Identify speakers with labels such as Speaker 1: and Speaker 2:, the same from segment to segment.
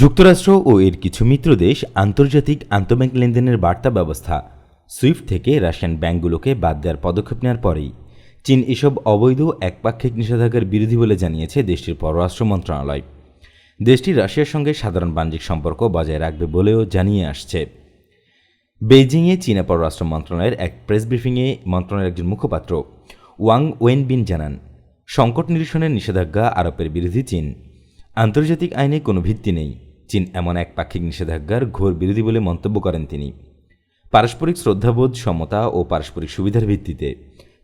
Speaker 1: যুক্তরাষ্ট্র ও এর কিছু মিত্র দেশ আন্তর্জাতিক আন্তঃব্যাংক লেনদেনের বার্তা ব্যবস্থা, সুইফট থেকে রাশিয়ান ব্যাংকগুলোকে বাদ দেওয়ার পদক্ষেপ নেওয়ার পরেই চীন এসব অবৈধ একপাক্ষিক নিষেধাজ্ঞার বিরোধী বলে জানিয়েছে দেশটির পররাষ্ট্র মন্ত্রণালয়। দেশটি রাশিয়ার সঙ্গে সাধারণ বাণিজ্যিক সম্পর্ক বজায় রাখবে বলেও জানিয়ে আসছে। বেইজিংয়ে চীনা পররাষ্ট্র মন্ত্রণালয়ের এক প্রেস ব্রিফিংয়ে মন্ত্রণালয়ের একজন মুখপাত্র ওয়াং ওয়েনবিন জানান, সংকট নিরসনের নিষেধাজ্ঞা আরোপের বিরোধী চীন। আন্তর্জাতিক আইনে কোনো ভিত্তি নেই। চীন এমন এক পাক্ষিক নিষেধাজ্ঞার ঘোর বিরোধী বলে মন্তব্য করেন তিনি। পারস্পরিক শ্রদ্ধাবোধ, সমতা ও পারস্পরিক সুবিধার ভিত্তিতে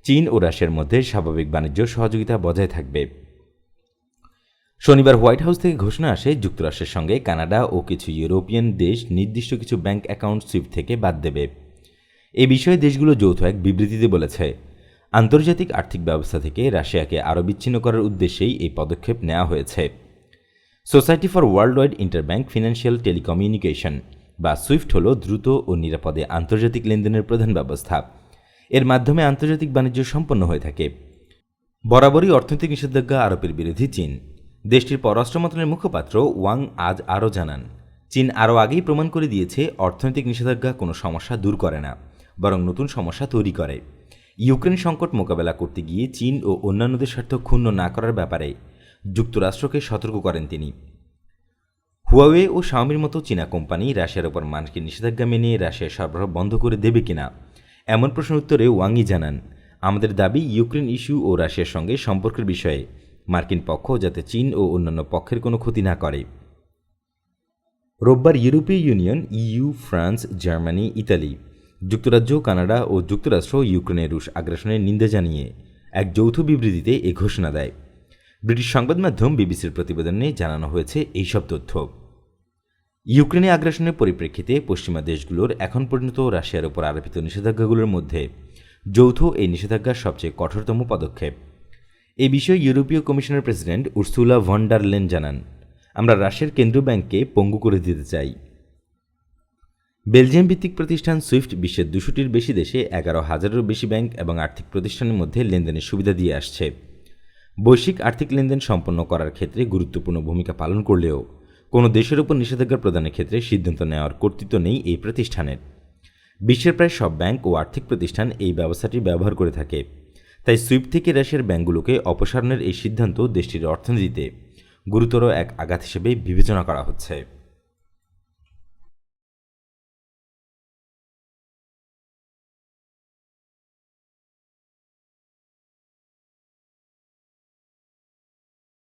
Speaker 1: চীন ও রাশিয়ার মধ্যে স্বাভাবিক বাণিজ্য সহযোগিতা বজায় থাকবে। শনিবার হোয়াইট হাউস থেকে ঘোষণা আসে, যুক্তরাষ্ট্রের সঙ্গে কানাডা ও কিছু ইউরোপিয়ান দেশ নির্দিষ্ট কিছু ব্যাংক অ্যাকাউন্ট সুইফট থেকে বাদ দেবে। এ বিষয়ে দেশগুলো যৌথ এক বিবৃতিতে বলেছে, আন্তর্জাতিক আর্থিক ব্যবস্থা থেকে রাশিয়াকে আরও বিচ্ছিন্ন করার উদ্দেশ্যেই এই পদক্ষেপ নেওয়া হয়েছে। Society for world wide interbank financial telecommunication, বা সুইফট হল দ্রুত ও নিরাপদে আন্তর্জাতিক লেনদেনের প্রধান ব্যবস্থা। এর মাধ্যমে আন্তর্জাতিক বাণিজ্য সম্পন্ন হয়ে থাকে। বরাবরই অর্থনৈতিক নিষেধাজ্ঞা আরোপের বিরোধী চীন। দেশটির পররাষ্ট্র মন্ত্রণালয়ের মুখপাত্র ওয়াং আজ আরও জানান, চীন আরও আগেই প্রমাণ করে দিয়েছে অর্থনৈতিক নিষেধাজ্ঞা কোনো সমস্যা দূর করে না, বরং নতুন সমস্যা তৈরি করে। ইউক্রেন সংকট মোকাবেলা করতে গিয়ে চীন ও অন্যান্যদের স্বার্থ ক্ষুণ্ণ না করার ব্যাপারে যুক্তরাষ্ট্রকে সতর্ক করেন তিনি। হুয়াওয়ে ও শাওমির মতো চীনা কোম্পানি রাশিয়ার ওপর মার্কিন নিষেধাজ্ঞা মেনে রাশিয়ার সরবরাহ বন্ধ করে দেবে কিনা, এমন প্রশ্নের উত্তরে ওয়াংই জানান। আমাদের দাবি ইউক্রেন ইস্যু ও রাশিয়ার সঙ্গে সম্পর্কের বিষয়ে মার্কিন পক্ষ যাতে চীন ও অন্যান্য পক্ষের কোনো ক্ষতি না করে। রোববার ইউরোপীয় union, EU, France, Germany, Italy, যুক্তরাজ্য, কানাডা ও যুক্তরাষ্ট্র ইউক্রেনের রুশ আগ্রাসনের নিন্দা জানিয়ে এক যৌথ বিবৃতিতে এ ঘোষণা দেয়। ব্রিটিশ সংবাদ মাধ্যম বিবিসির প্রতিবেদনে জানানো হয়েছে এইসব তথ্য। ইউক্রেনে আগ্রাসনের পরিপ্রেক্ষিতে পশ্চিমা দেশগুলোর এখন পর্যন্ত রাশিয়ার উপর আরোপিত নিষেধাজ্ঞাগুলোর মধ্যে যৌথ এই নিষেধাজ্ঞার সবচেয়ে কঠোরতম পদক্ষেপ। এ বিষয়ে ইউরোপীয় কমিশনের প্রেসিডেন্ট উর্সুলা ভন্ডার লেন জানান, আমরা রাশিয়ার কেন্দ্রীয় ব্যাংককে পঙ্গু করে দিতে চাই। বেলজিয়াম ভিত্তিক প্রতিষ্ঠান সুইফট বিশ্বের দুশোটির বেশি দেশে এগারো হাজারেরও বেশি ব্যাংক এবং আর্থিক প্রতিষ্ঠানের মধ্যে লেনদেনের সুবিধা দিয়ে আসছে। বৈশ্বিক আর্থিক লেনদেন সম্পন্ন করার ক্ষেত্রে গুরুত্বপূর্ণ ভূমিকা পালন করলেও কোনো দেশের উপর নিষেধাজ্ঞা প্রদানের ক্ষেত্রে সিদ্ধান্ত নেওয়ার কর্তৃত্ব নেই এই প্রতিষ্ঠানের। বিশ্বের প্রায় সব ব্যাংক ও আর্থিক প্রতিষ্ঠান এই ব্যবস্থাটি ব্যবহার করে থাকে। তাই সুইপ থেকে রাশিয়ার ব্যাংকগুলোকে অপসারণের এই সিদ্ধান্ত দেশটির অর্থনীতিতে গুরুতর এক আঘাত হিসেবে বিবেচনা করা হচ্ছে।